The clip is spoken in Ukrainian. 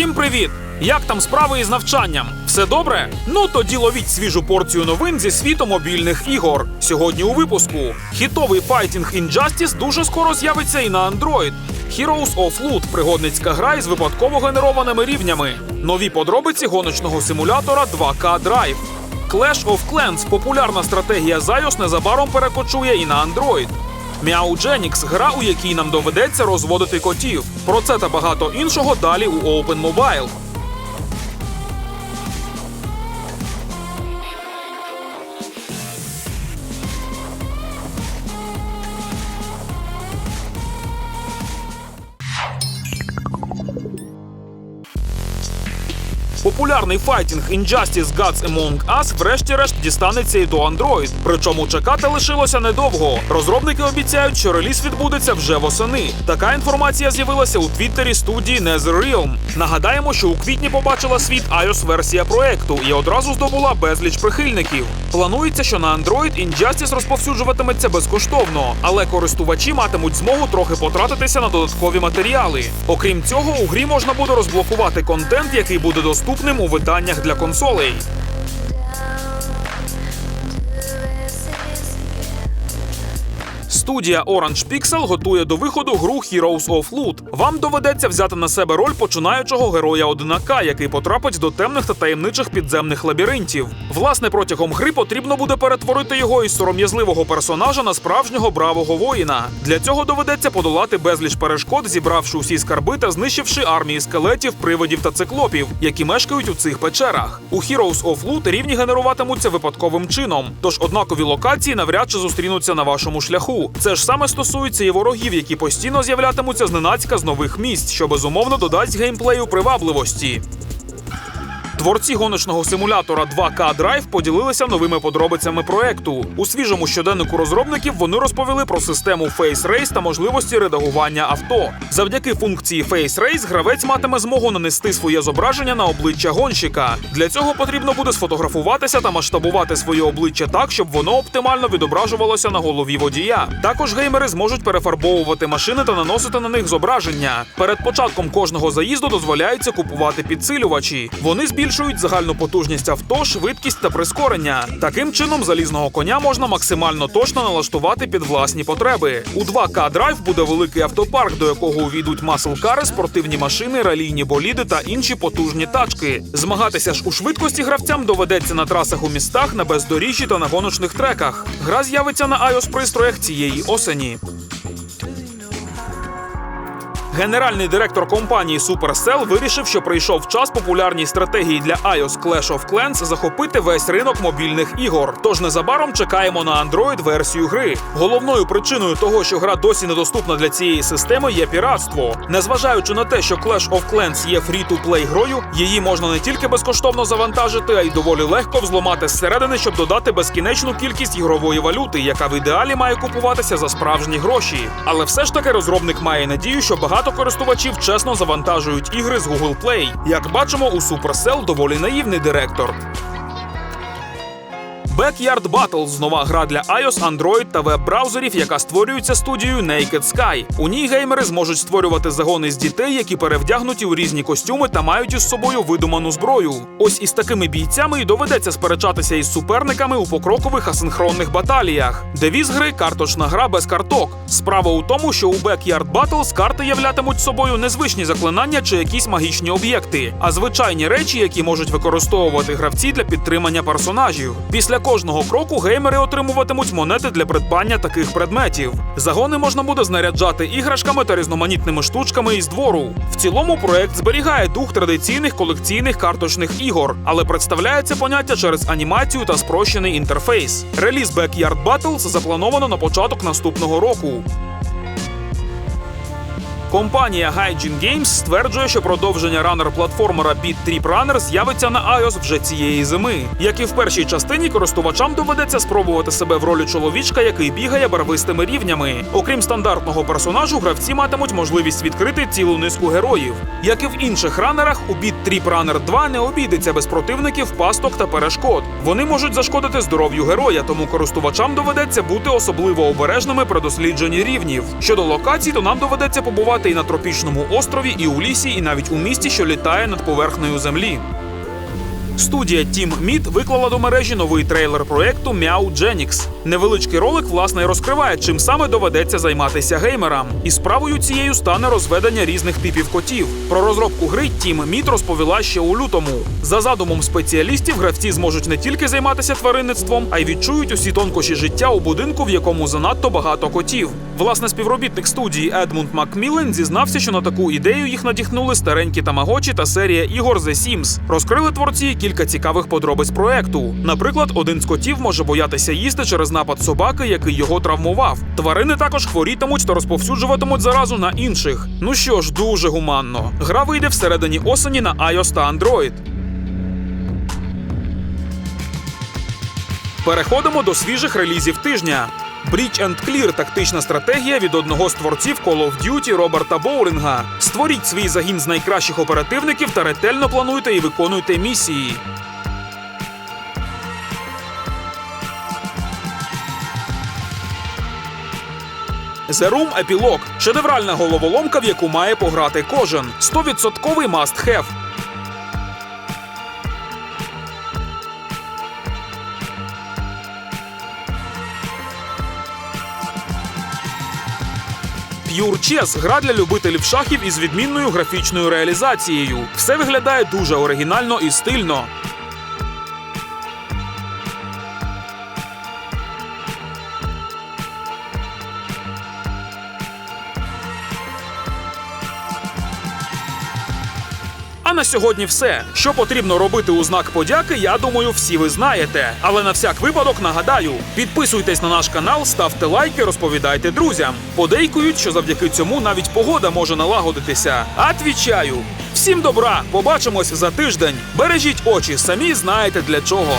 Всім привіт! Як там справи із навчанням? Все добре? Ну тоді ловіть свіжу порцію новин зі світу мобільних ігор. Сьогодні у випуску хітовий Fighting Injustice дуже скоро з'явиться і на Android. Heroes of Loot – пригодницька гра із випадково генерованими рівнями. Нові подробиці гоночного симулятора 2K Drive. Clash of Clans – популярна стратегія з незабаром перекочує і на Android. Meowgenics – гра, у якій нам доведеться розводити котів. Про це та багато іншого далі у Open Mobile. Популярний файтінг Injustice Gods Among Us врешті-решт дістанеться і до Android. Причому чекати лишилося недовго. Розробники обіцяють, що реліз відбудеться вже восени. Така інформація з'явилася у твіттері студії NetherRealm. Нагадаємо, що у квітні побачила світ iOS-версія проекту і одразу здобула безліч прихильників. Планується, що на Android Injustice розповсюджуватиметься безкоштовно, але користувачі матимуть змогу трохи потратитися на додаткові матеріали. Окрім цього, у грі можна буде розблокувати контент, який буде доступним у виданнях для консолей. Студія Orange Pixel готує до виходу гру Heroes of Loot. Вам доведеться взяти на себе роль починаючого героя одинака, який потрапить до темних та таємничих підземних лабіринтів. Власне, протягом гри потрібно буде перетворити його із сором'язливого персонажа на справжнього бравого воїна. Для цього доведеться подолати безліч перешкод, зібравши усі скарби та знищивши армії скелетів, привидів та циклопів, які мешкають у цих печерах. У Heroes of Loot рівні генеруватимуться випадковим чином, тож однакові локації навряд чи зустрінуться на вашому шляху. Це ж саме стосується і ворогів, які постійно з'являтимуться зненацька з нових місць, що безумовно додасть геймплею привабливості. Творці гоночного симулятора 2K Drive поділилися новими подробицями проекту. У свіжому щоденнику розробників вони розповіли про систему Face Race та можливості редагування авто. Завдяки функції Face Race гравець матиме змогу нанести своє зображення на обличчя гонщика. Для цього потрібно буде сфотографуватися та масштабувати своє обличчя так, щоб воно оптимально відображувалося на голові водія. Також геймери зможуть перефарбовувати машини та наносити на них зображення. Перед початком кожного заїзду дозволяється купувати підсилювачі. Вони збільшують загальну потужність авто, швидкість та прискорення. Таким чином, залізного коня можна максимально точно налаштувати під власні потреби. У 2К Drive буде великий автопарк, до якого увійдуть маслкари, спортивні машини, ралійні боліди та інші потужні тачки. Змагатися ж у швидкості гравцям доведеться на трасах у містах, на бездоріжжі та на гоночних треках. Гра з'явиться на iOS пристроях цієї осені. Генеральний директор компанії Supercell вирішив, що прийшов час популярній стратегії для iOS Clash of Clans захопити весь ринок мобільних ігор. Тож незабаром чекаємо на Android версію гри. Головною причиною того, що гра досі недоступна для цієї системи, є піратство. Незважаючи на те, що Clash of Clans є фрі-ту-плей грою, її можна не тільки безкоштовно завантажити, а й доволі легко взломати зсередини, щоб додати безкінечну кількість ігрової валюти, яка в ідеалі має купуватися за справжні гроші. Але все ж таки розробник має надію, що багато багато користувачів чесно завантажують ігри з Google Play. Як бачимо, у Supercell доволі наївний директор. Backyard Battles – нова гра для iOS, Android та веб-браузерів, яка створюється студією Naked Sky. У ній геймери зможуть створювати загони з дітей, які перевдягнуті у різні костюми та мають із собою видуману зброю. Ось із такими бійцями і доведеться сперечатися із суперниками у покрокових асинхронних баталіях. Девіз гри карточна гра без карток. Справа у тому, що у Backyard Battles карти являтимуть собою незвичні заклинання чи якісь магічні об'єкти, а звичайні речі, які можуть використовувати гравці для підтримання персонажів. Після кожного кроку геймери отримуватимуть монети для придбання таких предметів. Загони можна буде знаряджати іграшками та різноманітними штучками із двору. В цілому проект зберігає дух традиційних колекційних карточних ігор, але представляється поняття через анімацію та спрощений інтерфейс. Реліз Backyard Battles заплановано на початок наступного року. Компанія Hygiene Games стверджує, що продовження ранер-платформера Beat Trip Runner з'явиться на iOS вже цієї зими. Як і в першій частині, користувачам доведеться спробувати себе в ролі чоловічка, який бігає барвистими рівнями. Окрім стандартного персонажу, гравці матимуть можливість відкрити цілу низку героїв. Як і в інших ранерах, у Beat Trip Runner 2 не обійдеться без противників, пасток та перешкод. Вони можуть зашкодити здоров'ю героя, тому користувачам доведеться бути особливо обережними при дослідженні рівнів. Щодо локацій, то нам доведеться побувати працювати і на тропічному острові, і у лісі, і навіть у місті, що літає над поверхнею землі. Студія Team Meat виклала до мережі новий трейлер проекту Meow Genix. Невеличкий ролик власне і розкриває, чим саме доведеться займатися геймерам. І справою цією стане розведення різних типів котів. Про розробку гри Team Meat розповіла ще у лютому. За задумом спеціалістів, гравці зможуть не тільки займатися тваринництвом, а й відчують усі тонкощі життя у будинку, в якому занадто багато котів. Власне, співробітник студії Едмунд Макміллен зізнався, що на таку ідею їх надіхнули старенькі тамагочі та серія ігор The Sims. Розкрили творці кілька цікавих подробиць проекту. Наприклад, один з котів може боятися їсти через напад собаки, який його травмував. Тварини також хворітимуть та розповсюджуватимуть заразу на інших. Ну що ж, дуже гуманно. Гра вийде всередині осені на iOS та Android. Переходимо до свіжих релізів тижня. Breach and Clear – тактична стратегія від одного з творців Call of Duty Роберта Боуринга. Створіть свій загін з найкращих оперативників та ретельно плануйте і виконуйте місії. The Room – епілог – шедевральна головоломка, в яку має пограти кожен. 100% must-have. Pure Chess – гра для любителів шахів із відмінною графічною реалізацією. Все виглядає дуже оригінально і стильно. А на сьогодні все. Що потрібно робити у знак подяки, я думаю, всі ви знаєте. Але на всяк випадок нагадаю: підписуйтесь на наш канал, ставте лайки, розповідайте друзям. Подейкують, що завдяки цьому навіть погода може налагодитися. Отвічаю! Всім добра! Побачимось за тиждень. Бережіть очі, самі знаєте для чого.